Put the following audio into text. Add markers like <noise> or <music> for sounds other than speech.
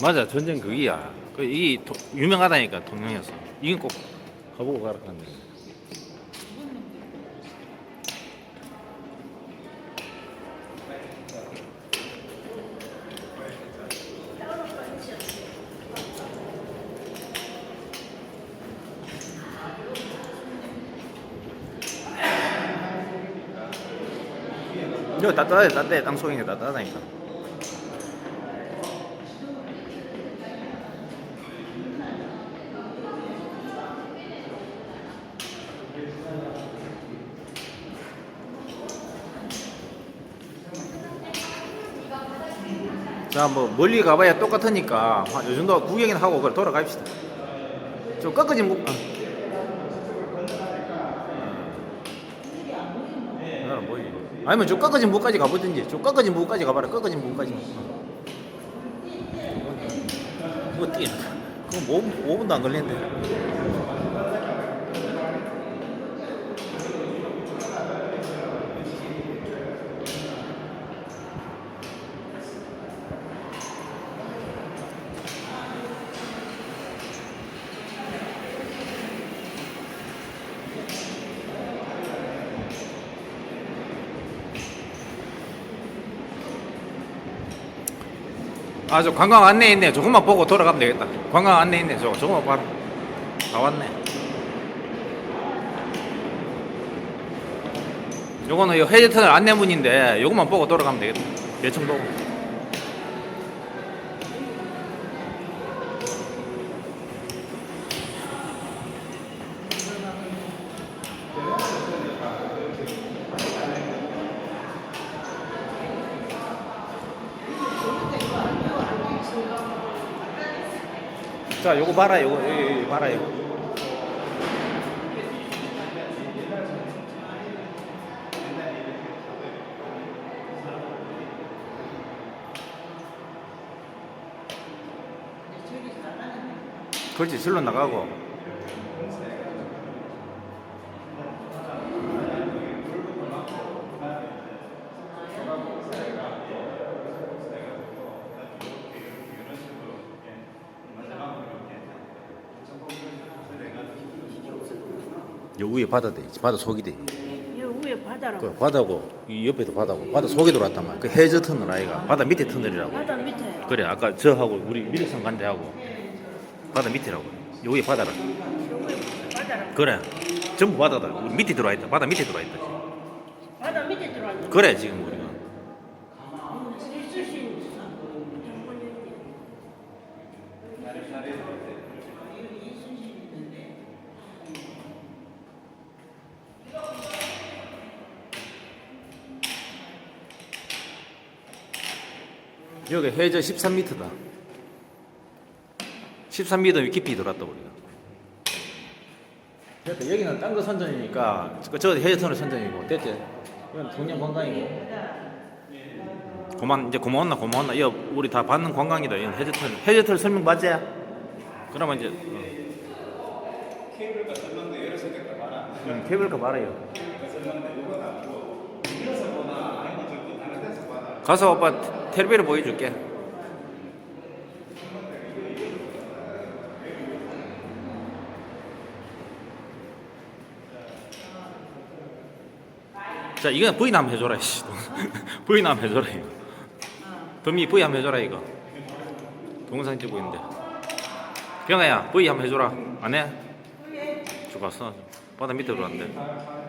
맞아 전쟁 그기야. 그 이게 도- 유명하다니까 동양에서. 이건 꼭 가보고 가라 하네 이거 따뜻해 따뜻해 땅속이니까 따뜻하다니까 자, 뭐 멀리 가봐야 똑같으니까 한요 정도 구경이나 하고 그걸 돌아갑시다. 좀 꺾어지 못. 어. 나는 뭐지? 아니면 저 꺾어지 무까지 가보든지. 저 꺾어지 무까지 가봐라. 꺾어지 무까지. 그거 뛰. 그거 뭐 5분도 안 걸리는데. 아, 저 관광 안내 있네. 조금만 보고 돌아가면 되겠다. 관광 안내 있네. 저거, 저거만 봐라. 다 왔네. 요거는 이 해저터널 안내문인데, 요것만 보고 돌아가면 되겠다. 대충 보고. 자, 요거 봐라, 요거, 요거, 요거 봐라, 요거. 그렇지, 절로 나가고. 요 위에 바다 돼, 바다 속이 돼. 이 위에 바다라고. 그 바다고 이 옆에도 바다고 바다 속에 들어왔단 말이야. 그 해저 터널 아이가 바다 밑에 터널이라고. 바다 밑에. 그래 아까 저하고 우리 미래산 간데 하고 바다 밑이라고. 여기 바다라. 이 위에 바다라고. 그래 전부 바다다. 우리 밑에 들어와 있다. 바다 밑에 들어와 있다. 바다 밑에 들어왔는데. 그래 지금 우리가. 있을 수 있는. 여기 해저 13m다. 13m 깊이 들어왔다 우리가. 그러니까 여기는 딴 거 선전이니까 저- 저 해저 터널 선전이고 됐지? 이건 동양 관광이고. 고만 이제 고마웠나 고마웠나 이거 우리 다 받는 관광이다 이건 해저 터널 해저 터널 설명 맞지? 그러면 이제 어. 케이블카 설명도 여러 선택 봐라. 응, 케이블카 봐라요. 가서 오빠 텔레비를 보여줄게. 자, 이건 부인 한번 해줘라, 씨. <laughs> 부인 한번 해줘라, 이거. 범이 부인 한번 해줘라, 이거. 동영상 찍고 있는데. 경아야, 부인 한번 해줘라. 안 해? 죽었어. 바다 밑에 들어왔는데.